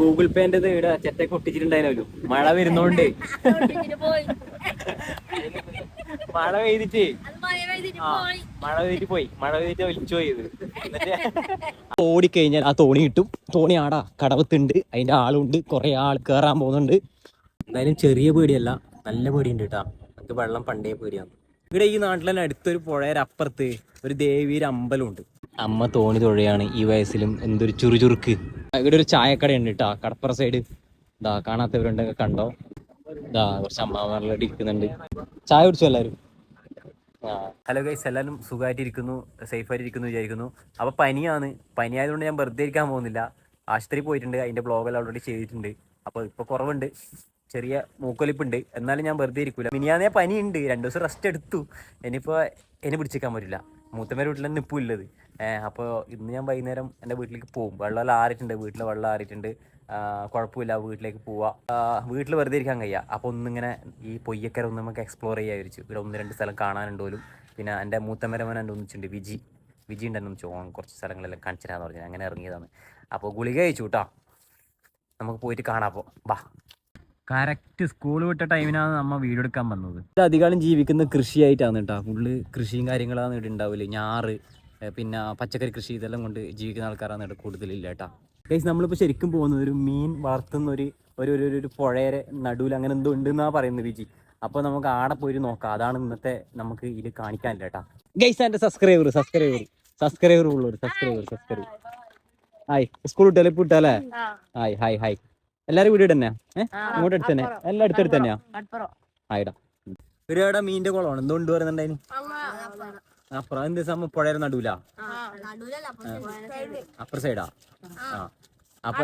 Google പേന്റെ ഇവിടെ ചെറ്റൊക്കെ ഒട്ടിച്ചിട്ടുണ്ടായിരുന്നു മഴ വരുന്നോണ്ട്. പോയി. മഴ പെയ്തിട്ട്. മഴ പെയ്തിട്ട് ആ പോയി. മഴ പെയ്തിട്ട് പോയി. മഴ പെയ്തിട്ട് ഒലിച്ചു പോയത് എന്നിട്ട് ഓടിക്കഴിഞ്ഞാൽ ആ തോണി കിട്ടും. തോണി ആടാ കടവത്തുണ്ട്. അതിന്റെ ആളുണ്ട്. കുറെ ആൾ കേറാൻ പോകുന്നുണ്ട്. എന്തായാലും ചെറിയ പേടിയല്ല. നല്ല പേടിയുണ്ട് കേട്ടാ. നമുക്ക് വെള്ളം പണ്ടേ പേടിയാണ്. ഇവിടെ ഈ നാട്ടിലെ അടുത്തൊരു പുഴയുടെ അപ്പുറത്ത് ഒരു ദേവിയുടെ അമ്പലമുണ്ട്. അമ്മ തോണി തൊഴയാണ് ഈ വയസ്സിലും എന്തൊരു ചുറുചുറുക്ക്. ഇവിടെ ഒരു ചായക്കട ഉണ്ട് കേട്ടോ കടപ്പുറ സൈഡ് ഇതാ കാണാത്തവരുണ്ടെങ്കിൽ കണ്ടോ? ഇതാ കുറച്ച് അമ്മമാരിലോട്ട് ഇരിക്കുന്നുണ്ട്. ചായ കുടിച്ചു എല്ലാവരും? ഹലോ ഗൈസ് എല്ലാവരും സുഖമായിട്ടിരിക്കുന്നു സേഫായിട്ടിരിക്കുന്നു വിചാരിക്കുന്നു. അപ്പോൾ പനിയാണ്. പനി ആയതുകൊണ്ട് ഞാൻ വെറുതെ ഇരിക്കാൻ പോകുന്നില്ല. ആശുപത്രി പോയിട്ടുണ്ട് അതിന്റെ ബ്ലോഗെല്ലാം ഓൾറെഡി ചെയ്തിട്ടുണ്ട്. അപ്പോൾ ഇപ്പോൾ കുറവുണ്ട്. ചെറിയ മൂക്കൊലിപ്പുണ്ട്. എന്നാലും ഞാൻ വെറുതെ ഇരിക്കൂല. മിനിയാന്നേ പനിയുണ്ട്. രണ്ട് ദിവസം റെസ്റ്റ് എടുത്തു. ഇനിയിപ്പോൾ എന്നെ പിടിച്ചേക്കാൻ പറ്റില്ല. മൂത്തമ്മേരെ വീട്ടിൽ തന്നെ ഇപ്പോൾ അപ്പോൾ ഇന്ന് ഞാൻ വൈകുന്നേരം എന്റെ വീട്ടിലേക്ക് പോകും. വെള്ളമെല്ലാം ആറിയിട്ടുണ്ട്. വീട്ടിൽ വെള്ളം ആറിയിട്ടുണ്ട്. കുഴപ്പമില്ല. വീട്ടിലേക്ക് പോവാം. വീട്ടിൽ വെറുതെ ഇരിക്കാൻ കഴിയുക അപ്പോൾ ഒന്നിങ്ങനെ ഈ പൊയ്യക്കര ഒന്ന് നമുക്ക് എക്സ്പ്ലോർ ചെയ്യാൻ വിചാരിച്ചു. ഇവിടെ ഒന്ന് രണ്ട് സ്ഥലം കാണാനുണ്ടോലും പിന്നെ എന്റെ മൂത്തമ്മരമൻ എന്റെ ഒന്നിച്ചുണ്ട് വിജി. വിജി ഉണ്ടെന്ന് വെച്ചോ കുറച്ച് സ്ഥലങ്ങളെല്ലാം കാണിച്ചിരാന്ന് പറഞ്ഞു. അങ്ങനെ ഇറങ്ങിയതാണ്. അപ്പോൾ ഗുളിക കഴിച്ചു കേട്ടോ നമുക്ക് പോയിട്ട് കാണാം അപ്പോൾ വാ. കറക്റ്റ് സ്കൂൾ വിട്ട ടൈമിനാണ് നമ്മ വീടെടുക്കാൻ വന്നത്. ഇത് അധികാലം ജീവിക്കുന്ന കൃഷിയായിട്ടാണ് കേട്ടോ ഫുള്ള് കൃഷിയും കാര്യങ്ങളാണ് ഇവിടെ ഉണ്ടാവില്ലേ ഞാറ് പിന്നെ പച്ചക്കറി കൃഷി ഇതെല്ലാം കൊണ്ട് ജീവിക്കുന്ന ആൾക്കാരാണ് ഇവിടെ കൂടുതലില്ല കേട്ടോ. ഗൈസ് നമ്മളിപ്പോൾ ശരിക്കും പോകുന്നത് ഒരു മീൻ വളർത്തുന്ന ഒരു ഒരു ഒരു ഒരു- ഒരു പുഴയുടെ നടുവിൽ അങ്ങനെ എന്തോ ഉണ്ടെന്നാ പറയുന്നത് വിജി. അപ്പോൾ നമുക്ക് ആടെ പോയി നോക്കാം. അതാണ് ഇന്നത്തെ നമുക്ക് ഇത് കാണിക്കാൻ കേട്ടാ. ഗൈസ് എന്റെ സബ്സ്ക്രൈബർ സബ്സ്ക്രൈബർ സബ്സ്ക്രൈബർ ഉള്ളൊരു സബ്സ്ക്രൈബർ സബ്സ്ക്രൈബർ ഹായ് സ്കൂൾ വിട്ടല്ലേ ഇപ്പം വിട്ടാലേ ഹായ് ഹായ് ഹായ് എല്ലാരും വീട് തന്നെ ഏഹ് ഇങ്ങോട്ട് അടുത്ത് തന്നെ എല്ലാം അടുത്തടുത്ത് തന്നെയാ? ആയിടാ ഒരുപാട് മീന്റെ കുളമാണ്. എന്തുകൊണ്ട് പറയുന്നുണ്ടായിന്? അപ്പുറം എന്ത് സമയം പുഴയുടെ നടുവില? അപ്പുറ സൈഡാ. ആ. അപ്പൊ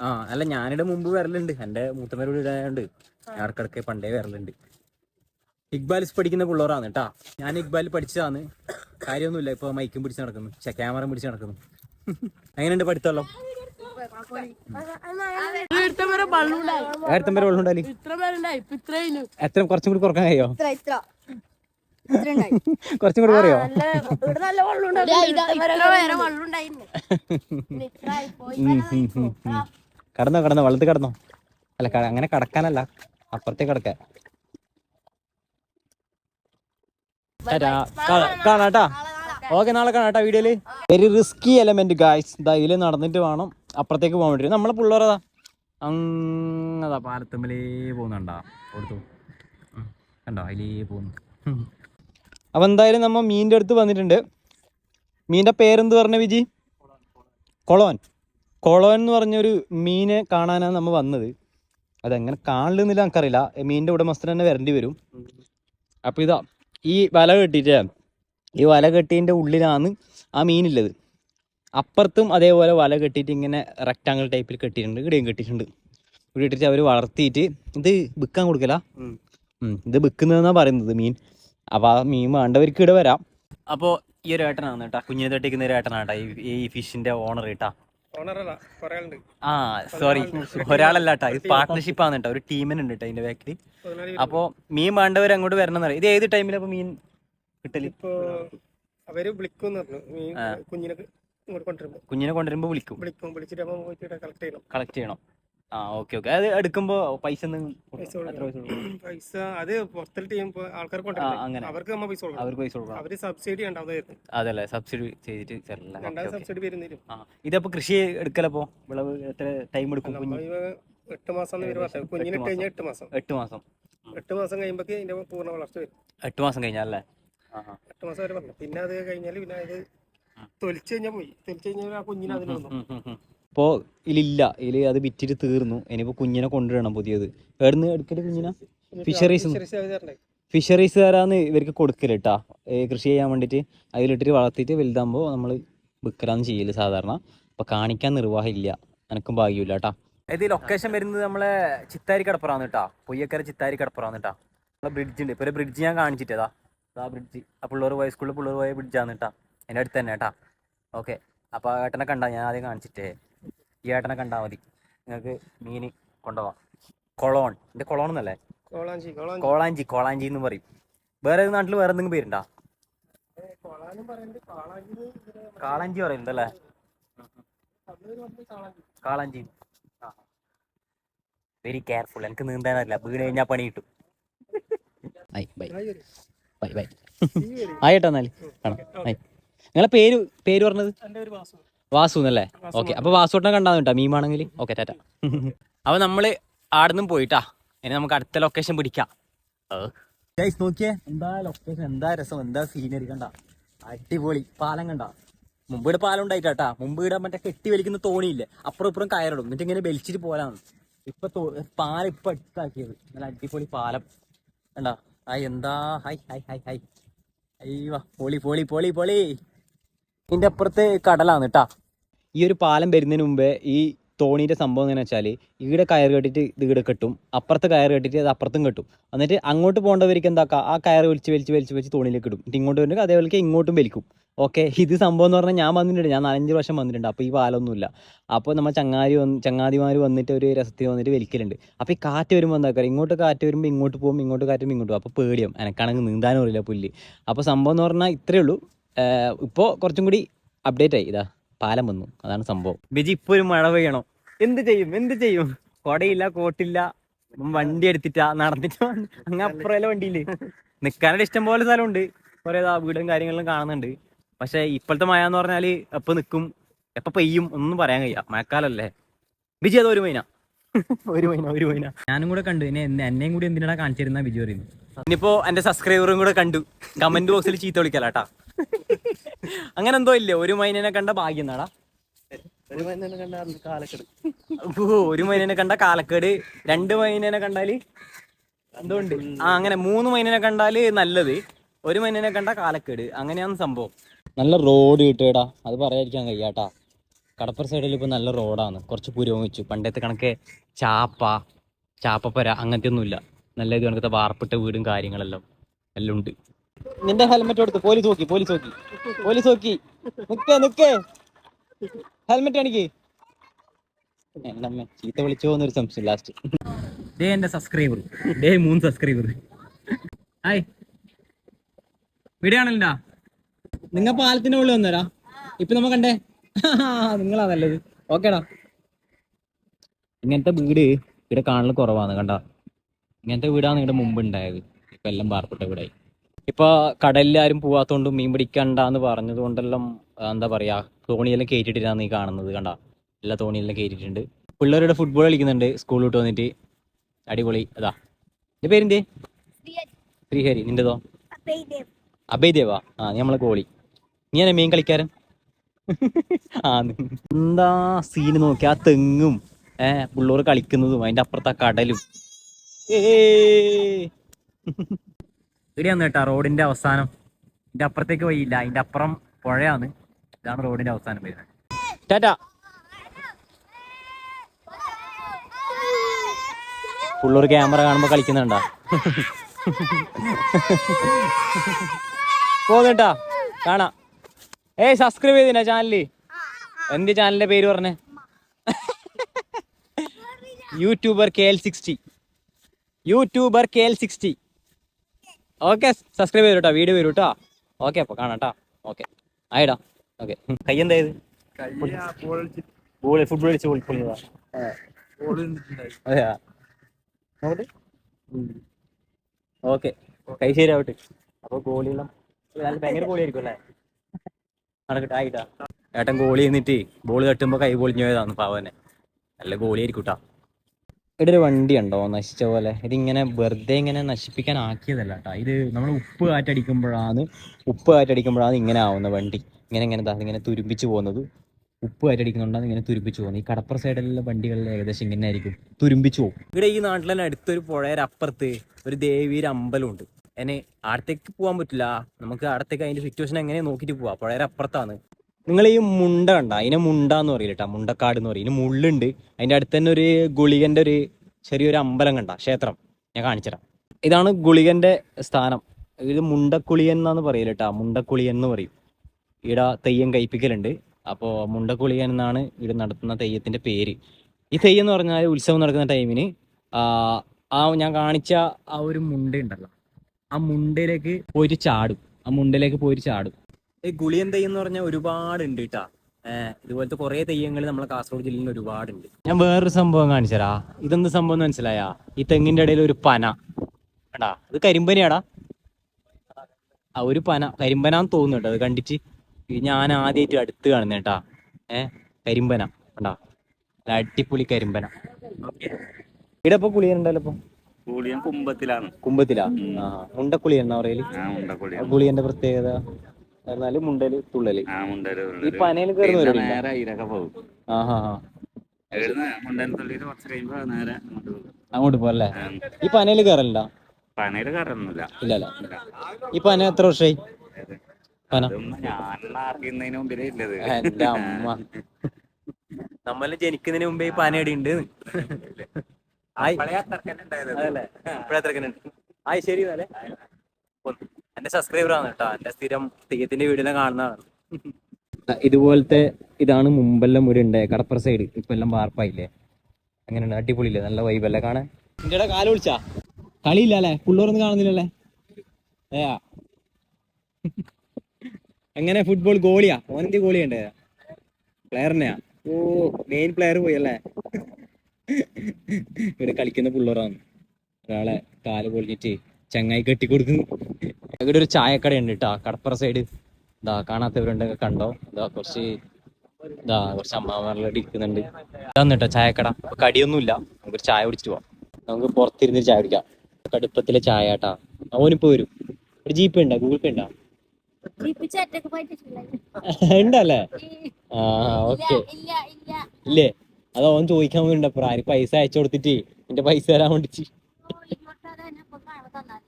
ആ അല്ല ഞാനിവിടെ മുമ്പ് വരലുണ്ട്. എന്റെ മൂത്തമ്മരോട് ഇടക്കിടക്ക് പണ്ടേ വരലുണ്ട്. ഇക്ബാലിസ് പഠിക്കുന്ന പിള്ളേരാണ് കേട്ടാ. ഞാൻ ഇക്ബാലിൽ പഠിച്ചതാണ്. കാര്യമൊന്നുമില്ല. ഇപ്പൊ മൈക്കും പിടിച്ച് നടക്കുന്നു. ക്യാമറയും ക്യാമറ പിടിച്ച് നടക്കുന്നു. എങ്ങനെയുണ്ട് പഠിത്തമല്ലോ വെള്ളം ഇത്രയും എത്ര കുറച്ചും കൂടി കുറയ്ക്കാൻ കഴിയോ? ഇത്ര ഇത്ര. കുറച്ചും കൂടി കുറയോ? ഇവിടെ നല്ല വെള്ളം കടന്നോ കടന്നോ വെള്ളത്തിൽ കടന്നോ. അല്ല അങ്ങനെ കടക്കാനല്ല അപ്പുറത്തേക്ക് കടക്കാൻ കാണാട്ടാ ഓക്കെ നാളെ കാണാട്ടാ വീഡിയോയിൽ. വെരി റിസ്കി എലമെന്റ് ഗായ്സ് ഇതാ ഇതിൽ നടന്നിട്ട് വേണം. അപ്പുറത്തേക്ക് പോകാൻ വേണ്ടി നമ്മളെ പിള്ളേരതാ അങ്ങതാ പാലത്തുമ്മലേ പോകുന്നുണ്ടാ കൊടുത്തു. കണ്ടോ? അതിലേ പോകുന്നു. അപ്പം എന്തായാലും നമ്മൾ മീന്റെ അടുത്ത് വന്നിട്ടുണ്ട്. മീന്റെ പേരെന്ത് പറഞ്ഞ വിജി? കൊളോൻ. കൊളോൻ എന്ന് പറഞ്ഞൊരു മീനെ കാണാനാണ് നമ്മൾ വന്നത്. അതെങ്ങനെ കാണില്ലെന്നില്ല നമുക്കറിയില്ല. മീനിന്റെ ഉടമസ്ഥൻ തന്നെ വരേണ്ടി വരും. അപ്പോൾ ഇതാ ഈ വല കെട്ടിയിട്ട്. ഈ വല കെട്ടിയതിന്റെ ഉള്ളിലാണ് ആ മീനുള്ളത് അപ്പുറത്തും അതേപോലെ വല കെട്ടിയിട്ട് ഇങ്ങനെ റെക്റ്റാങ്കിൾ ടൈപ്പിൽ കെട്ടിയിട്ടുണ്ട് ഇവിടെയും കെട്ടിയിട്ടുണ്ട്. ഇവിടെ ഇട്ടിട്ട് അവർ വളർത്തിയിട്ട് ഇത് വിൽക്കാൻ കൊടുക്കല? ഇത് വിൽക്കുന്നതെന്നാണ് പറയുന്നത് മീൻ. അപ്പോൾ ആ മീൻ വേണ്ടവർക്ക് ഇവിടെ വരാം. അപ്പോൾ ഈ ഒരു ഏട്ടനാണ് കേട്ടാ കുഞ്ഞിനെ തട്ടിക്കുന്ന ഒരു ഏട്ടനാണ് കേട്ടാ ഈ ഫിഷിന്റെ ഓണർ കേട്ടാ. ആ സോറി ഒരാളല്ല കേട്ടാ ഇത് പാർട്ട്ണർഷിപ്പ് ആണ് കേട്ടോ ഒരു ടീമിനുണ്ട് കേട്ടോ അതിന്റെ ബാക്കിൽ അപ്പോ മീൻ വേണ്ടവർ അങ്ങോട്ട് വരണം എന്നറിയാം ഇത് ഏത് ടൈമിലപ്പോ മീൻ കിട്ടൽ? ഇപ്പൊ അവർ വിളിക്കും പറഞ്ഞു. ഈ കുഞ്ഞിനെ ഇങ്ങോട്ട് കൊണ്ടുവരുമ്പോ. കുഞ്ഞിനെ കൊണ്ടുവരുമ്പോൾ വിളിക്കും. വിളിക്കും. വിളിച്ചിട്ട് അപ്പൊ പോയിട്ട് കളക്ട് ചെയ്യണം. കളക്ട് ചെയ്യണം. ആ ഓക്കെ ഓക്കെ അത് എടുക്കുമ്പോൾ പൈസ പൈസ അത് പുറത്തിൽ ടീം ആൾക്കാർ അങ്ങനെ. അവർക്ക് നമ്മ പൈസ കൊടുക്കണം. അവർക്ക് പൈസ കൊടുക്കണം. അവർ സബ്സിഡി ഉണ്ടാവുന്നതായിരുന്നു. അതല്ലേ സബ്സിഡി ചെയ്തിട്ട് തരില്ല സബ്സിഡി വരുന്നില്ല. ഇതപ്പോ കൃഷി എടുക്കലപ്പോ വിളവ് എത്ര ടൈം എടുക്കും എട്ട് മാസം കുഞ്ഞിന് കഴിഞ്ഞാൽ എട്ട് മാസം. എട്ട് മാസം. എട്ട് മാസം കഴിയുമ്പോഴേക്ക് ഇതിന്റെ പൂർണ വളർച്ച വരും. എട്ട് മാസം കഴിഞ്ഞാൽ ആ. എട്ട് മാസം വരെ പറഞ്ഞു പിന്നെ അത് കഴിഞ്ഞാൽ പിന്നെ അത് തൊലിച്ചു കഴിഞ്ഞാൽ പോയി. തൊലിച്ചു കഴിഞ്ഞാൽ ആ കുഞ്ഞിനെ അതിൽ വന്നു. ഉം, ഉം, ഉം. ഇപ്പോ ഇതിലില്ല. ഇതിൽ അത് വിറ്റിട്ട് തീർന്നു. ഇനിയിപ്പോ കുഞ്ഞിനെ കൊണ്ടുവരണം പുതിയത്. എവിടുന്ന് എടുക്കൽ കുഞ്ഞിനെ? ഫിഷറീസ് ഫിഷറീസ് ഫിഷറീസുകാരാന്ന് ഇവർക്ക് കൊടുക്കൽ കേട്ടാ കൃഷി ചെയ്യാൻ വേണ്ടിയിട്ട് അതിലിട്ടിട്ട് വളർത്തിയിട്ട് വലുതാകുമ്പോൾ നമ്മൾ വിൽക്കലാന്ന് ചെയ്യൽ സാധാരണ. അപ്പൊ കാണിക്കാൻ നിർവാഹമില്ല. എനക്കും ഭാഗ്യമില്ല കേട്ടാ ഇത് ലൊക്കേഷൻ വരുന്നത് നമ്മളെ ചിത്താരി കടപ്പുറാന്ന് കേട്ടാ പൊയ്യക്കര ചിത്താരി കടപ്പുറാന്ന് കേട്ടാ നമ്മളെ ബ്രിഡ്ജ് ഉണ്ട് ഇപ്പൊ ഒരു ബ്രിഡ്ജ് ഞാൻ കാണിച്ചിട്ടേതാ. ആ ബ്രിഡ്ജ് ആ പിള്ളേർ പോയ സ്കൂളിൽ പിള്ളേർ പോയ ബ്രിഡ്ജാന്ന് കേട്ടാ എന്റെ അടുത്ത് തന്നെ കേട്ടാ. ഓക്കെ അപ്പോൾ ആ ഏട്ടനെ കണ്ടാൽ ഞാൻ ആദ്യം കാണിച്ചിട്ടേ. ഈ ഏട്ടനെ കണ്ടാൽ മതി. നിങ്ങൾക്ക് മീൻ കൊണ്ടുപോകാം കൊളോൺ. എന്റെ കൊളോൺ എന്നല്ലേ? കോളാഞ്ചി കോളാഞ്ചി. എന്ന് പറയും. വേറെ ഏത് നാട്ടിൽ വേറെ എന്തെങ്കിലും പേരുണ്ടോ? പറയുന്നുണ്ട് കോളാഞ്ചി കാളാഞ്ചി പറയുന്നുണ്ടല്ലേ കാളഞ്ചി. വെരി കെയർഫുൾ എനിക്ക് നീന്താനല്ല വീണ് കഴിഞ്ഞാൽ പണി കിട്ടും. ബൈ. Bye bye. ബൈ ആയിട്ടോ എന്നാൽ. കാണാം. ബൈ നിങ്ങളെ പേര് പേര് പറഞ്ഞത്? വാസു. എന്നല്ലേ? ഓക്കെ അപ്പൊ വാസുട്ടനെ കണ്ടാന്ന് കേട്ടോ മീമാണെങ്കിൽ ഓക്കെ ടാറ്റ. അപ്പൊ നമ്മൾ ആടുന്നും പോയിട്ടാ. ഇനി നമുക്ക് അടുത്ത ലൊക്കേഷൻ പിടിക്കാം. ഗൈസ് നോക്കിയേ. എന്താ ലൊക്കേഷൻ എന്താ രസം? എന്താ സീനറി കണ്ട. അടിപൊളി. പാലം കണ്ട. മുമ്പ് ഇവിടെ പാലം ഉണ്ടായിട്ടാ. മുമ്പ് ഇവിടെ മറ്റേ കെട്ടി വലിക്കുന്ന തോണിയില്ലേ? അപ്പുറം ഇപ്പുറം കയറിടും. എന്നിട്ട് ഇങ്ങനെ വലിച്ചിട്ട് പോലാണ് ഇപ്പൊ പാലം ഇപ്പൊ അടുത്താക്കിയത്. നല്ല അടിപൊളി പാലം. കണ്ടാ? ഹായ് എന്താ? Hi hi hi hi. അയ്യോ പൊളി പൊളി പൊളി പൊളി. ഇതിന്റെ അപ്പുറത്ത് കടലാണ് കേട്ടാ ഈ ഒരു പാലം വരുന്നതിന് മുമ്പേ ഈ തോണിയുടെ സംഭവം എങ്ങനെ വെച്ചാൽ ഇവിടെ കയർ കെട്ടിട്ട് ഇത് ഇവിടെ കെട്ടും അപ്പുറത്ത് കയർ കെട്ടിട്ട് അത് അപ്പുറത്തും കെട്ടും. എന്നിട്ട് അങ്ങോട്ട് പോകേണ്ടവർക്ക് എന്താക്കാം? ആ കയർ വലിച്ച് വലിച്ച് വലിച്ച് വലിച്ച് തോണിയിലേക്ക് ഇടും. എന്നിട്ട് ഇങ്ങോട്ട് വരുന്നത് അതേപോലെ ഇങ്ങോട്ടും വലിക്കും. ഓക്കെ ഇത് സംഭവം എന്ന് പറഞ്ഞാൽ ഞാൻ വന്നിട്ടുണ്ട്. ഞാൻ നാലഞ്ച് വർഷം വന്നിട്ടുണ്ട്. അപ്പോൾ ഈ പാലൊന്നുമില്ല അപ്പോൾ നമ്മൾ ചങ്ങാതി വന്ന് ചങ്ങാതിമാർ വന്നിട്ട് ഒരു രസത്തിൽ വന്നിട്ട് വലിക്കലുണ്ട്. അപ്പോൾ ഈ കാറ്റ് വരുമ്പോൾ എന്താ ഇങ്ങോട്ട് കാറ്റ് വരുമ്പോൾ ഇങ്ങോട്ട് പോകും ഇങ്ങോട്ട് കാറ്റ് വരുമ്പോൾ ഇങ്ങോട്ട് പോകും. അപ്പോൾ പേടിയും എനക്കാണെങ്കിൽ നീന്താനും അറിയില്ല പുല്ല്. അപ്പോൾ സംഭവം എന്ന് പറഞ്ഞാൽ ഇത്രയേ ഉള്ളൂ. ഇപ്പോൾ കുറച്ചും കൂടി അപ്ഡേറ്റ് ആയി. ഇതാ പാലം വന്നു. അതാണ് സംഭവം. ബിജി ഇപ്പൊ ഒരു മഴ പെയ്യണോ. എന്ത് ചെയ്യും? എന്ത് ചെയ്യും? കൊടയില്ല കോട്ടില്ല വണ്ടി എടുത്തിട്ടാ നടന്നിട്ട് അങ്ങ് അപ്പുറമല്ല വണ്ടിയിൽ. നിക്കാനായിട്ട് ഇഷ്ടം പോലെ സ്ഥലമുണ്ട്. കുറേ ദാ വീടും കാര്യങ്ങളും കാണുന്നുണ്ട്. പക്ഷെ ഇപ്പോഴത്തെ മഴ എന്ന് പറഞ്ഞാൽ എപ്പൊ നിക്കും? എപ്പൊ പെയ്യും? ഒന്നും പറയാൻ കഴിയ. മഴക്കാലല്ലേ. ബിജി അത് ഒരു മൈന. ഒരു മൈന ഒരു മൈന. ഞാനും കൂടെ കണ്ടു. എന്നെ എന്നെയും കൂടി എന്തിനാ കാണിച്ചിരുന്ന ബിജു പറയുന്നു. ഇനിയിപ്പോ എന്റെ സബ്സ്ക്രൈബറും കൂടെ കണ്ടു. കമന്റ് ബോക്സിൽ ചീത്ത വിളിക്കലാട്ടാ. അങ്ങനെ എന്തോ ഇല്ലേ? ഒരു മൈനനെ കണ്ട ഭാഗ്യം എന്നാടാ ഒരു മനുഷ്യനെ കണ്ട കാലക്കേട്. ഓ, ഒരു മൈനനെ കണ്ട കാലക്കേട്. രണ്ട് മൈനനെ കണ്ടാൽ എന്തുകൊണ്ട് ആ അങ്ങനെ മൂന്ന് മൈനനെ കണ്ടാൽ നല്ലത്. ഒരു മൈനനെ കണ്ട കാലക്കേട്. അങ്ങനെയാണ് സംഭവം. നല്ല റോഡ് കിട്ടുകടാ അത് പറയാതിരിക്കാൻ കഴിയാട്ടാ. കടപ്പുറ സൈഡിൽ ഇപ്പൊ നല്ല റോഡാണ്. കുറച്ച് പുരോഗമിച്ചു പണ്ടത്തെ കണക്കെ ചാപ്പ ചാപ്പപ്പര അങ്ങനത്തെ ഒന്നുമില്ല നല്ല ഇത് കണക്കത്തെ വാർപ്പിട്ട വീടും കാര്യങ്ങളെല്ലാം. എല്ലാം ഉണ്ട്. നിന്റെ ഹെൽമെറ്റ് എടുത്ത് പോലീസ് നോക്കി പോലീസ് നോക്കി പോലീസ് നോക്കി. നിക്കേ നിക്കേ. ഹെൽമെറ്റ് എനിക്ക് ചീത്ത വിളിച്ചോ എന്നൊരു സംശയം ലാസ്റ്റ് ദേ എന്റെ സബ്സ്ക്രൈബർ ദേ മൂന്ന് സബ്സ്ക്രൈബർ ഹായ്. വീഡിയോ ആണല്ലോ നിങ്ങ പാലത്തിന്റെ ഉള്ളിൽ വന്നേരാ ഇപ്പൊ നമ്മ കണ്ടേ. നിങ്ങളാ നല്ലത്. ഓക്കേടാ. ഇങ്ങനത്തെ വീട് ഇവിടെ കാണൽ കുറവാണ് കണ്ട. ഇങ്ങനത്തെ വീടാണ് ഇവിടെ മുമ്പ് ഉണ്ടായത്. ഇപ്പൊ എല്ലാം പാർപ്പെട്ട വീടായി. ഇപ്പൊ കടലിൽ ആരും പോവാത്തോണ്ടും മീൻ പിടിക്കണ്ടെന്ന് പറഞ്ഞത് കൊണ്ടെല്ലാം ആ, എന്താ പറയാ തോണിയെല്ലാം കയറ്റിട്ടിട്ടാണ് നീ കാണുന്നത് കണ്ട? എല്ലാ തോണിയെല്ലാം കേറ്റിട്ടുണ്ട് പിള്ളേരുടെ ഫുട്ബോൾ കളിക്കുന്നുണ്ട് സ്കൂളിലോട്ട് വന്നിട്ട്. അടിപൊളി അതാ. നിന്റെ പേരെന്തേ? ശ്രീഹരി. നിന്റെതോ അഭയദേവാ. ആ നീ നമ്മളെ കോളി നീ എന്നെ മീൻ കളിക്കാരൻ? എന്താ സീന് നോക്കി ആ തെങ്ങും ഏഹ് പിള്ളേർ കളിക്കുന്നതും അതിന്റെ അപ്പുറത്തെ കടലും. കടലും ഇവിടെയാണ് കേട്ടാ റോഡിന്റെ അവസാനം. ഇതിന്റെ അപ്പുറത്തേക്ക് വഴിയില്ല അതിന്റെ അപ്പുറം പുഴയാണ്. ഇതാണ് റോഡിന്റെ അവസാനം വരുന്നത്. ടാറ്റാ. ഫുള്ളൊരു ക്യാമറ കാണുമ്പോ കളിക്കുന്നുണ്ടോ? പോന്നിട്ടാ കാണാ. ഏയ് സബ്സ്ക്രൈബ് ചെയ്തിനാ ചാനൽ എന്ത് ചാനലിന്റെ പേര് പറഞ്ഞേ? YouTuber K L sixty YouTuber K L sixty okay subscribe ചെയ്തു കേട്ടോ വീഡിയോ വരും കേട്ടോ ഓക്കെ അപ്പൊ കാണാം കേട്ടോ ഓക്കെ ആയിടാ. ഓക്കെ കൈ എന്തായത് ബോൾ ഫുട്ബോൾ കളിച്ച്. പൊളിപ്പൊളിയതാ അതെയാ? നോക്കട്ടെ ഓക്കെ കൈ ശരിയാവട്ടെ. അപ്പൊ ഗോളിയെല്ലാം നല്ല ഭയങ്കര ഗോളിയായിരിക്കും അല്ലേ? നടക്കട്ടെ ആയിട്ടാ. ഏട്ടൻ ഗോളി എന്നിട്ട് ബോൾ തട്ടുമ്പോ കൈ പൊളിഞ്ഞു പോയതാണ് പാവനെ നല്ല ഗോളിയായിരിക്കും കേട്ടാ ഇവിടെ ഒരു വണ്ടി ഉണ്ടോ നശിച്ച പോലെ? ഇതിങ്ങനെ വെറുതെ ഇങ്ങനെ നശിപ്പിക്കാൻ ആക്കിയതല്ല കേട്ടോ ഇത് നമ്മൾ ഉപ്പ് കാറ്റടിക്കുമ്പോഴാണ് ഉപ്പ് കാറ്റടിക്കുമ്പോഴാണ് ഇങ്ങനെ ആവുന്നത് വണ്ടി. ഇങ്ങനെ ഇങ്ങനെ ഇങ്ങനെ തുരുമ്പിച്ച് പോകുന്നത്. ഉപ്പ് കാറ്റടിക്കുന്നുണ്ടാന്ന് ഇങ്ങനെ തുരുമ്പിച്ച് പോകുന്നത്. ഈ കടപ്പുറ സൈഡിലുള്ള വണ്ടികളിൽ ഏകദേശം ഇങ്ങനെ ആയിരിക്കും. തുരുമ്പിച്ച് പോകും. ഇവിടെ ഈ തന്നെ അടുത്തൊരു പുഴയുടെ അപ്പുറത്ത് ഒരു ദേവീര അമ്പലമുണ്ട് എന്നെ അടുത്തേക്ക് പോകാൻ പറ്റില്ല. നമുക്ക് അടുത്തേക്ക് അതിന്റെ സിറ്റുവേഷൻ എങ്ങനെ നോക്കിയിട്ട് പോവാം. പുഴയുടെ അപ്പുറത്താണ്. നിങ്ങൾ ഈ മുണ്ട കണ്ട അതിനെ മുണ്ട എന്ന് പറയില്ല കേട്ടോ മുണ്ടക്കാട് എന്ന് പറയും. ഇതിന് മുള്ളുണ്ട്. അതിന്റെ അടുത്ത് തന്നെ ഒരു ഗുളികന്റെ ഒരു ചെറിയൊരു അമ്പലം കണ്ട ക്ഷേത്രം. ഞാൻ കാണിച്ചുതരാം. ഇതാണ് ഗുളികന്റെ സ്ഥാനം. ഇത് മുണ്ടക്കുളിയൻ എന്നാന്ന് പറയില്ല കേട്ടോ മുണ്ടക്കുളിയൻ എന്ന് പറയും. ഇവിടെ തെയ്യം കയ്പ്പിക്കലുണ്ട് അപ്പോൾ മുണ്ടക്കുളിയൻ എന്നാണ് ഇവിടെ നടത്തുന്ന തെയ്യത്തിന്റെ പേര്. ഈ തെയ്യം എന്ന് പറഞ്ഞാൽ ഉത്സവം നടക്കുന്ന ടൈമിന് ആ ഞാൻ കാണിച്ച ആ ഒരു മുണ്ട ഉണ്ടല്ലോ. ആ മുണ്ടയിലേക്ക് പോയിട്ട് ചാടും. ആ മുണ്ടയിലേക്ക് പോയിട്ട് ചാടും. ഈ ഗുളിയൻ തെയ്യം എന്ന് പറഞ്ഞാൽ ഒരുപാട് ഉണ്ട് കേട്ടാ ഇതുപോലത്തെ കുറെ തെയ്യങ്ങൾ നമ്മളെ കാസർഗോഡ് ജില്ലയിൽ ഒരുപാടുണ്ട്. ഞാൻ വേറൊരു സംഭവം കാണിച്ചരാ. ഇതെന്ത് സംഭവം എന്ന് മനസ്സിലായാ? ഈ തെങ്ങിന്റെ ഇടയിൽ ഒരു പന. എടാ ഇത് കരിമ്പനയാടാ. ആ ഒരു പന. കരിമ്പനാന്ന് തോന്നുന്നു കേട്ടോ അത് കണ്ടിട്ട് ഞാൻ ആദ്യമായിട്ട് അടുത്ത് കാണുന്ന കേട്ടാ ഏ കരിമ്പന. കണ്ടാ? നല്ല അടിപൊളി കരിമ്പന. ഇവിടെ ഇപ്പൊ കുളിയൻ ഇപ്പൊ? കുളിയൻ കുമ്പത്തിലാണ്. കുമ്പത്തിലാ? ആ മുണ്ടക്കുളി എന്നാ പറയൽ? ആ മുണ്ടക്കുളി ആ പുളിയന്റെ പ്രത്യേകത? എന്നാൽ മുണ്ടൽ തുള്ളൽ. ആ മുണ്ടൽ ഈ പനയിൽ കയറുന്ന പിന്നെ പരിപാടി നേരെ അതിലൊക്കെ പോകും. ആഹാ. എവിടുന്ന് മുണ്ടൻ തുള്ളിയിട്ട് കുറച്ച് കഴിയുമ്പോ നേരെ അങ്ങോട്ട് പോകും. അങ്ങോട്ട് പോകല്ലേ ഈ പനയിൽ കയറലുണ്ടാ പനയിൽ കയറൊന്നുമില്ല ഇല്ലല്ല ഈ പന എത്ര വർഷമായി പന? അതൊന്നും ഞാൻ അറിയുന്നതിന് മുമ്പിലേ ഇല്ലത്. എന്റെ അമ്മ. നമ്മൾ ജനിക്കുന്നതിന് മുമ്പേ ഈ പന ഉണ്ട്. ആയി ശരി എന്നാലേ. എന്റെ സബ്സ്ക്രൈബർ ആണ് കേട്ടോ. എന്റെ സ്ഥിരം തെയ്യത്തിന്റെ വീഡിയോ കാണുന്നതാണ്. ഇതുപോലത്തെ ഇതാണ് മുമ്പെല്ലാം ഒരു ഉണ്ട് കടപ്പുറ സൈഡ് ഇപ്പൊ എല്ലാം വാർപ്പായില്ലേ? അങ്ങനെയാണ് അടിപൊളിയില്ലേ നല്ല വൈബല്ലേ കാണാൻ? എന്റെ കാൽ വിളിച്ചാ? കളിയില്ല അല്ലേ? പിള്ളേരൊന്നും കാണുന്നില്ലല്ലേ? ഏയാ. എങ്ങനെ ഫുട്ബോൾ ഗോളിയാ? ഓനെന്തി ഗോളിയുണ്ട്? പ്ലെയറിനെയാ ഓ മെയിൻ പ്ലെയർ പോയി അല്ലേ? ഇവിടെ കളിക്കുന്ന പിള്ളേറാണ് ഒരാളെ കാൽ പൊളിഞ്ഞിട്ട് ചങ്ങായി കെട്ടി കൊടുക്കും ഇവിടെ ഒരു ചായക്കട ഉണ്ട് കേട്ടോ. കടപ്പുറ സൈഡ് ഇതാ കാണാത്തവരുണ്ടെങ്കിൽ കണ്ടോ? ഇതാ കുറച്ച് ഇതാ കുറച്ച് അമ്മമാരുടെ ഇരിക്കുന്നുണ്ട്. ഇതാന്ന് കേട്ടോ ചായക്കട. അപ്പൊ കടിയൊന്നുമില്ല. നമുക്കൊരു ചായ കുടിച്ചിട്ട് പോവാം. നമുക്ക് പുറത്തിരുന്ന് ചായ കുടിക്കാം. കടുപ്പത്തിലെ ചായ കേട്ടാ. അവനിപ്പോ വരും. ഒരു ജീപ്പ് ഉണ്ടോ? ഗൂഗിൾ പേ ഉണ്ടോ? ഉണ്ടല്ലേ? ആ ഓക്കെ ഇല്ല അത് അവൻ ചോദിക്കാൻ വേണ്ടി അപ്പുറം ആര് പൈസ അയച്ചു കൊടുത്തിട്ട്? എന്റെ പൈസ തരാൻ വേണ്ടിട്ട് ഇങ്ങോട്ട് തന്നെ ഇപ്പൊ കാണാൻ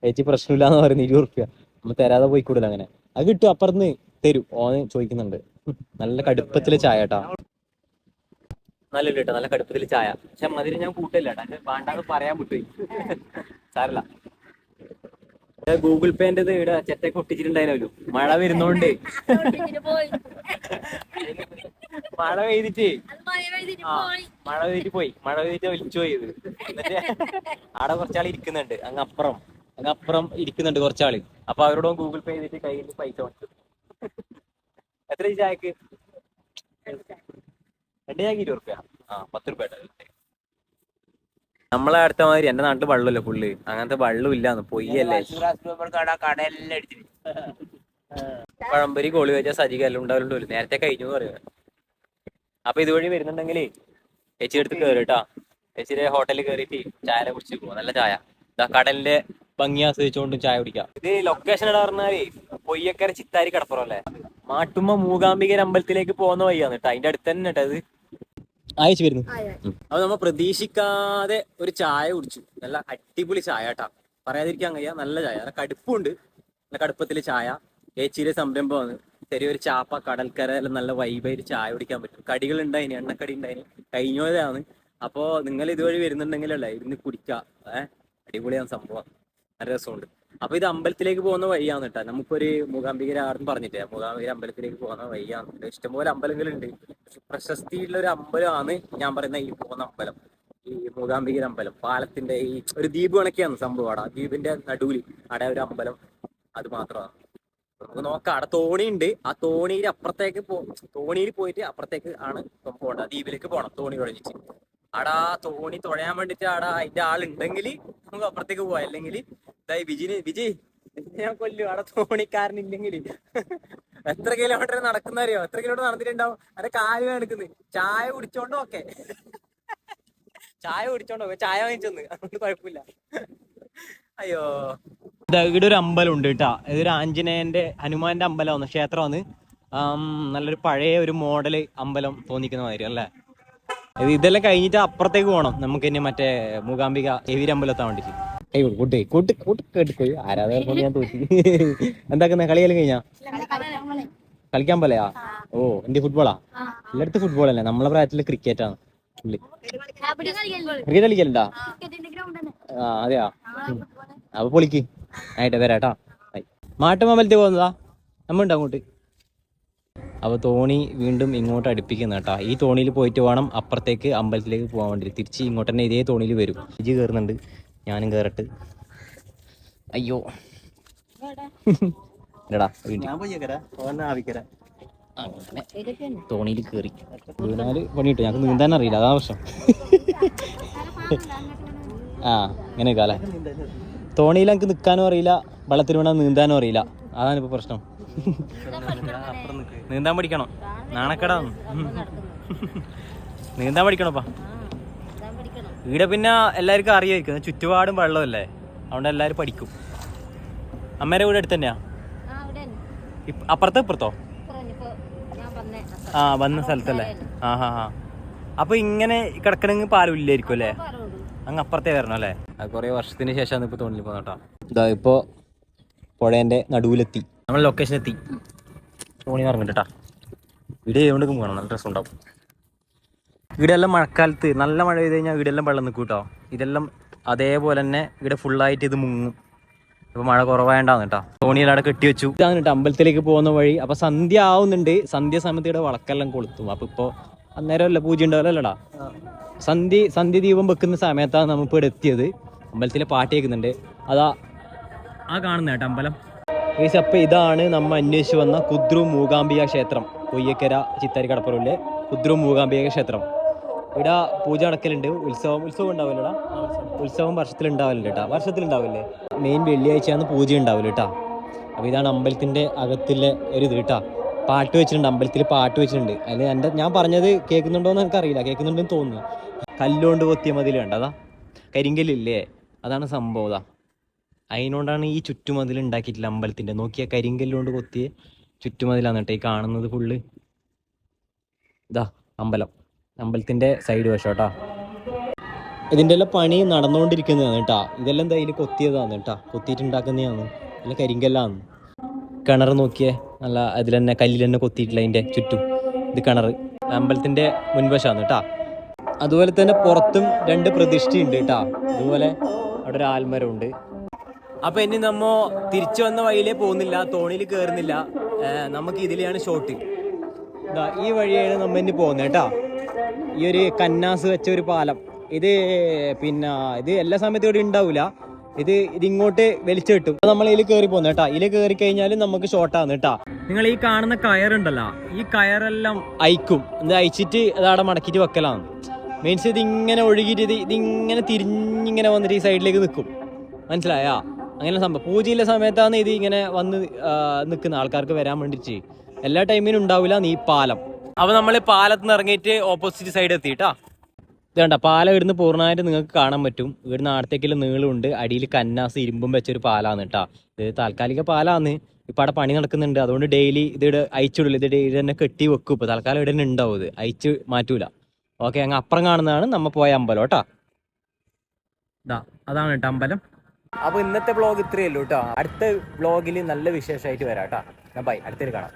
ചേച്ചി പ്രശ്നമില്ലാന്ന് പറയുന്നത് ഇരുപത് റുപ്യ നമ്മൾ തരാതെ പോയി കൂടുതൽ അങ്ങനെ. അത് കിട്ടും അപ്പുറന്ന് തരും. ഓന് ചോദിക്കുന്നുണ്ട്. നല്ല കടുപ്പത്തിൽ ചായ കേട്ടാ. നല്ല കേട്ടോ നല്ല കടുപ്പത്തിൽ ചായ. പക്ഷെ മതിരി ഞാൻ കൂട്ടില്ല കേട്ടോ പാണ്ടാന്ന് പറയാൻ വിട്ടു സാരല്ല. ഗൂഗിൾ പേന്റെ ഇവിടെ ചെറ്റൊക്കെ ഒട്ടിച്ചിട്ടുണ്ടായിരുന്നു മഴ വരുന്നോണ്ട്. മഴ പെയ്തിട്ട്. ആ. മഴ പെയ്തിട്ട് പോയി. മഴ പെയ്തിട്ട് ഒലിച്ചു പോയത് എന്നിട്ട് അവിടെ കുറച്ചാൾ ഇരിക്കുന്നുണ്ട്. അങ്ങ് അപ്പുറം. അങ്ങ് അപ്പുറം ഇരിക്കുന്നുണ്ട് കുറച്ചാൾ അപ്പൊ അവരോടും ഗൂഗിൾ പേ ചെയ്തിട്ട് കയ്യിൽ പൈസ കൊടുത്തു. എത്ര ചായക്ക്? രണ്ട് ചായക്ക്. ഇരുപത് ആ പത്ത് റുപ്യ നമ്മളെ അടുത്ത മാതിരി എന്റെ നാട്ടിൽ വെള്ളമില്ല പുള്ളി അങ്ങനത്തെ വെള്ളം ഇല്ലാന്ന് പൊയ്യല്ലേ. പഴംപൊരി കോളി വെച്ചാൽ സജിക എല്ലാം ഉണ്ടാവലുണ്ടല്ലോ നേരത്തെ കഴിഞ്ഞു പറയുന്നത് അപ്പൊ ഇതുവഴി വരുന്നുണ്ടെങ്കിലേ ചേച്ചി എടുത്ത് കയറി കേട്ടാ ചേച്ചിയുടെ ഹോട്ടലിൽ കയറിയിട്ട് ചായ കുടിച്ച് പോകും നല്ല ചായ. ഇതാ കടലിന്റെ ഭംഗി ആസ്വദിച്ചുകൊണ്ട് ചായ കുടിക്കാം. ഇത് ലൊക്കേഷൻ ഇടാ പറഞ്ഞാലേ പൊയ്യക്കര ചിത്താരി കടപ്പുറം അല്ലേ? മാട്ടുമ്മ മൂകാംബികര അമ്പലത്തിലേക്ക് പോകുന്ന വഴിയാണ് കേട്ടോ അതിന്റെ അടുത്ത് തന്നെ കേട്ടോ അത് അയച്ചു വരുന്നു. അപ്പൊ നമ്മൾ പ്രതീക്ഷിക്കാതെ ഒരു ചായ കുടിച്ചു. നല്ല അടിപൊളി ചായ കേട്ടാ പറയാതിരിക്കാൻ കഴിയാ നല്ല ചായ. നല്ല കടുപ്പുണ്ട്. നല്ല കടുപ്പത്തിൽ ചായ. ഏച്ചിയിലെ സംരംഭമാണ്. ചെറിയൊരു ചാപ്പ കടൽക്കര എല്ലാം നല്ല വൈബായിട്ട് ചായ കുടിക്കാൻ പറ്റും. കടികൾ ഉണ്ടായിന് എണ്ണക്കടി ഉണ്ടായിന്. കഴിഞ്ഞതാണ് അപ്പോ നിങ്ങൾ ഇതുവഴി വരുന്നുണ്ടെങ്കിലല്ലേ ഇരുന്ന് കുടിക്കാം. ഏഹ് അടിപൊളിയാണ് സംഭവം. നല്ല രസമുണ്ട്. അപ്പൊ ഇത് അമ്പലത്തിലേക്ക് പോകുന്ന വഴിയാണ് കേട്ടോ. നമുക്കൊരു മൂകാംബികര ആർന്ന് പറഞ്ഞിട്ട് മൂകാംബികര അമ്പലത്തിലേക്ക് പോകുന്ന വഴിയാണ്. കേട്ടോ. ഇഷ്ടംപോലെ അമ്പലങ്ങളുണ്ട് പ്രശസ്തിയുള്ള ഒരു അമ്പലമാണ് ഞാൻ പറയുന്ന ഈ പോകുന്ന അമ്പലം. ഈ മൂകാംബികര അമ്പലം. പാലത്തിന്റെ ഈ ഒരു ദ്വീപ് കണക്കെയാണ് സംഭവം അവിടെ. ദ്വീപിന്റെ നടുവിൽ അവിടെ ഒരു അമ്പലം. അത് മാത്രമാണ്. നമുക്ക് നോക്കാം. അവിടെ തോണി ഉണ്ട്. ആ തോണിയിൽ അപ്പുറത്തേക്ക് പോ തോണിയിൽ പോയിട്ട് അപ്പുറത്തേക്ക് ആണ് നമുക്ക് പോകേണ്ടത്. ദ്വീപിലേക്ക് പോകണം. തോണി കുഴഞ്ഞിട്ട് അവിടെ ആ തോണി തുഴയാൻ വേണ്ടിട്ട് അവിടെ അതിന്റെ ആളുണ്ടെങ്കിൽ നമുക്ക് അപ്പുറത്തേക്ക് പോവാം അല്ലെങ്കിൽ ഇതായി ബിജിന് ബിജി ഞാൻ കൊല്ലു. അവിടെ തോണിക്കാരനില്ലെങ്കിൽ എത്ര കിലോമീറ്റർ നടക്കുന്ന എത്ര കിലോമീറ്റർ നടന്നിട്ടുണ്ടാവും? അതെ കാൽ നടക്കുന്നത് ചായ കുടിച്ചോണ്ടോ ഒക്കെ ചായ കുടിച്ചോണ്ടോ ചായ വാങ്ങിച്ചൊന്ന്. അതുകൊണ്ട് കുഴപ്പമില്ല. അയ്യോ. ഇവിടെ ഒരു അമ്പലം ഉണ്ട് കേട്ടാ. ഇതൊരു ആഞ്ജനേയന്റെ ഹനുമാന്റെ അമ്പലമാണ് ക്ഷേത്രമാണ്. നല്ലൊരു പഴയ ഒരു മോഡൽ അമ്പലം തോന്നിക്കുന്ന മാതിരി അല്ലേ? ഇത് ഇതെല്ലാം കഴിഞ്ഞിട്ട് അപ്പുറത്തേക്ക് പോകണം നമുക്ക് ഇനി മറ്റേ മൂകാംബിക എവിരമ്പലത്താൻ വേണ്ടിട്ട് ഏയ് കൂട്ടി കൂട്ടി കൂട്ടി കൊണ്ട് ഞാൻ തോറ്റി. എന്താക്കുന്ന കളിയെല്ലാം കഴിഞ്ഞാ? കളിക്കാൻ പോലെയാ? ഓ എന്റെ ഫുട്ബോളാ എല്ലായിടത്തും ഫുട്ബോൾ അല്ലേ? നമ്മളെ പ്രായത്തിൽ ക്രിക്കറ്റ് ആണ്. ക്രിക്കറ്റ് കളിക്കലുണ്ടാ? ആ അതെയാ. അപ്പൊ പൊളിക്ക്. ആയിട്ട് വരാട്ടാ മാട്ടും അമ്പലത്തിൽ പോകുന്നതാ? നമ്മ ഉണ്ട് അങ്ങോട്ട്? അപ്പൊ തോണി വീണ്ടും ഇങ്ങോട്ട് അടുപ്പിക്കുന്ന കേട്ടാ. ഈ തോണിയിൽ പോയിട്ട് വേണം അപ്പുറത്തേക്ക് അമ്പലത്തിലേക്ക് പോകാൻ വേണ്ടി തിരിച്ച് ഇങ്ങോട്ട് തന്നെ ഇതേ തോണിയിൽ വരും. ഇജി കയറുന്നുണ്ട് ഞാനും കയറട്ട് അയ്യോ. എടാ അങ്ങനെ തോണിയിൽ കയറി വീണാൽ പണി കിട്ടും ഞങ്ങൾക്ക് നീന്താൻ അറിയില്ല. അതാ പ്രശ്നം. ആ ഇങ്ങനെ കാലേ തോണിയിൽ എനിക്ക് നിൽക്കാനും അറിയില്ല. വെള്ളത്തിൽ വീണാൽ നീന്താനും അറിയില്ല. അതാണ് ഇപ്പൊ പ്രശ്നം. നീന്താൻ പഠിക്കണം നാണക്കടാ നീന്താൻ പഠിക്കണപ്പാ ഇവിടെ പിന്നെ എല്ലാവർക്കും അറിയായിരിക്കും. ചുറ്റുപാടും വെള്ളമല്ലേ? അതുകൊണ്ട് എല്ലാവരും പഠിക്കും. അമ്മേരെ വീട് അടുത്ത് തന്നെയാ അപ്പുറത്ത് ഇപ്പുറത്തോ? ആ വന്ന സ്ഥലത്തല്ലേ? ആ ഹാ ഹാ. അപ്പൊ ഇങ്ങനെ കിടക്കണമെങ്കിൽ പാലും ഇല്ലായിരിക്കും അല്ലേ? അങ്ങ് അപ്പുറത്തേ വരണം അല്ലേ? അത് കുറേ വർഷത്തിന് ശേഷമാണ് ഇപ്പൊ തോന്നി പോകുന്നത് കേട്ടോ. ഇതാ ഇപ്പോ പുഴേന്റെ നടുവിലെത്തി. നമ്മൾ ലൊക്കേഷൻ എത്തി. തോണി ഇറങ്ങിട്ടാ വീട് ചെയ്തുകൊണ്ട് പോകണം നല്ല രസം ഉണ്ടാവും ഇവിടെ എല്ലാം മഴക്കാലത്ത് നല്ല മഴ പെയ്ത് കഴിഞ്ഞാൽ ഇവിടെയെല്ലാം വെള്ളം നിൽക്കും കേട്ടോ ഇതെല്ലാം അതേപോലെ തന്നെ ഇവിടെ ഫുള്ളായിട്ട് ഇത് മുങ്ങും. ഇപ്പൊ മഴ കുറവായണ്ടാന്ന് കേട്ടോ തോണിയിലവിടെ കെട്ടി വെച്ചു. ഇതാണ് കേട്ടോ അമ്പലത്തിലേക്ക് പോകുന്ന വഴി. അപ്പൊ സന്ധ്യ ആവുന്നുണ്ട്. സന്ധ്യ സമയത്ത് ഇവിടെ വളക്കെല്ലാം കൊളുത്തും. അപ്പൊ ഇപ്പൊ അന്നേരമല്ല പൂജ ഉണ്ടാവില്ലല്ലോടാ സന്ധ്യ സന്ധ്യ ദീപം വെക്കുന്ന സമയത്താണ് നമ്മൾ ഇവിടെ എത്തിയത്. അമ്പലത്തിലെ പാട്ട് കേൾക്കുന്നുണ്ട്. അതാ ആ കാണുന്ന കേട്ടോ അമ്പലം. ഏകദേശം അപ്പൊ ഇതാണ് നമ്മൾ അന്വേഷിച്ച് വന്ന കുദ്രു മൂകാംബിക ക്ഷേത്രം. കൊയ്യക്കര ചിത്താരി കടപ്പുറയിലെ കുദ്രു മൂകാംബിക ക്ഷേത്രം. ഇവിടെ പൂജ നടക്കലുണ്ട്. ഉത്സവം ഉത്സവം ഉണ്ടാവില്ലടാ ഉത്സവം വർഷത്തിൽ ഉണ്ടാവില്ല കേട്ടോ വർഷത്തിൽ ഉണ്ടാവില്ലേ മെയിൻ വെള്ളിയാഴ്ചയാണ് പൂജ ഉണ്ടാവില്ല കേട്ടോ അപ്പോൾ ഇതാണ് അമ്പലത്തിന്റെ അകത്തിലെ ഒരു ഇത് കേട്ടോ പാട്ട് വെച്ചിട്ടുണ്ട്. അമ്പലത്തിൽ പാട്ട് വെച്ചിട്ടുണ്ട്. അതിൽ എന്റെ ഞാൻ പറഞ്ഞത് കേൾക്കുന്നുണ്ടോയെന്ന് എനിക്കറിയില്ല കേൾക്കുന്നുണ്ടെന്ന് തോന്നുന്നു. കല്ലുകൊണ്ട് കൊത്തിയ മതിൽ കണ്ടതാ കരിങ്കല്ലില്ലേ? അതാണ് സംഭവം. അതാ. അതിനോണ്ടാണ് ഈ ചുറ്റുമതിൽ ഉണ്ടാക്കിയിട്ടില്ല അമ്പലത്തിന്റെ നോക്കിയ കരിങ്കല്ലുകൊണ്ട് കൊത്തിയ ചുറ്റുമതിലാണ് കേട്ടോ ഈ കാണുന്നത് ഫുള്ള് ഇതാ അമ്പലം. അമ്പലത്തിന്റെ സൈഡ് വശം കേട്ടോ. എല്ലാം പണി നടന്നുകൊണ്ടിരിക്കുന്നതാണ് കേട്ടാ. ഇതെല്ലാം എന്തായാലും കൊത്തിയതാണ് കേട്ടാ. കൊത്തിയിട്ടുണ്ടാക്കുന്നതാണ്. നല്ല കരിങ്കല്ലാണ് കിണർ നോക്കിയേ. നല്ല അതിൽ തന്നെ കല്ലിൽ തന്നെ കൊത്തിയിട്ടില്ല അതിന്റെ ചുറ്റും. ഇത് കിണർ അമ്പലത്തിന്റെ മുൻവശമാണ് കേട്ടാ. അതുപോലെ തന്നെ പുറത്തും രണ്ട് പ്രതിഷ്ഠയുണ്ട് കേട്ടാ. അതുപോലെ അവിടെ ഒരു ആൽമരമുണ്ട്. അപ്പൊ ഇനി നമ്മ തിരിച്ചു വന്ന വഴിയിലേ പോകുന്നില്ല. തോണിയിൽ കയറുന്നില്ല നമുക്ക് ഇതിലെയാണ് ഷോട്ട് ഈ വഴിയാണ് നമ്മ ഇനി പോകുന്നത് കേട്ടാ. ഈ ഒരു കന്നാസ് വെച്ച ഒരു പാലം. ഇത് പിന്നെ ഇത് എല്ലാ സമയത്തും ഇവിടെ ഉണ്ടാവില്ല ഇത് ഇത് ഇങ്ങോട്ട് വലിച്ചു കിട്ടും നമ്മൾ ഇതിൽ കയറി പോകുന്ന കേട്ടാ. ഇതിൽ കയറി കഴിഞ്ഞാൽ നമുക്ക് ഷോർട്ടാണ് കേട്ടാ. നിങ്ങൾ ഈ കാണുന്ന കയറുണ്ടല്ലോ ഈ കയറെല്ലാം അയക്കും. ഇത് അയച്ചിട്ട് അതവിടെ മടക്കിട്ട് വെക്കലാണ്. മീൻസ് ഇത് ഇങ്ങനെ ഒഴുകിയിട്ട് ഇത് ഇതിങ്ങനെ തിരിഞ്ഞിങ്ങനെ വന്നിട്ട് ഈ സൈഡിലേക്ക് നിൽക്കും മനസ്സിലായാ? അങ്ങനെ സംഭവം. പൂജയിലെ സമയത്താണ് ഇത് ഇങ്ങനെ വന്ന് നിൽക്കുന്ന ആൾക്കാർക്ക് വരാൻ വേണ്ടിയിട്ട്. എല്ലാ ടൈമിനും ഉണ്ടാവില്ല നീ പാലം. അപ്പൊ നമ്മൾ പാലത്ത് നിന്ന് ഇറങ്ങിയിട്ട് ഓപ്പോസിറ്റ് സൈഡ് എത്തിയിട്ടാ. ഇത് കണ്ട പാലം ഇവിടുന്ന് പൂർണമായിട്ട് നിങ്ങൾക്ക് കാണാൻ പറ്റും. ഇവിടുന്ന് ആടത്തേക്കുള്ള നീളമുണ്ട്. അടിയിൽ കന്നാസ് ഇരുമ്പും വെച്ചൊരു പാലാണ് കേട്ടാ. ഇത് താൽക്കാലിക പാലാണ് ഇപ്പൊ അവിടെ പണി നടക്കുന്നുണ്ട്. അതുകൊണ്ട് ഡെയിലി ഇത് ഇവിടെ അയച്ചുവിടില്ല ഇത് ഡെയിലി തന്നെ കെട്ടി വെക്കും. ഇപ്പൊ തൽക്കാലം ഇവിടെ തന്നെ ഉണ്ടാവും ഇത്. അയച്ച് മാറ്റൂല. ഓക്കെ അങ്ങ് അപ്പുറം കാണുന്നതാണ്. നമ്മ പോയ അമ്പലം കേട്ടാ. അതാണ് കേട്ടോ അമ്പലം. അപ്പൊ ഇന്നത്തെ ബ്ലോഗ് ഇത്രയേ ഉള്ളൂ കേട്ടോ. അടുത്ത ബ്ലോഗിൽ നല്ല വിശേഷമായിട്ട് വരാം കേട്ടോ. ബൈ അടുത്തേക്ക് കാണാം.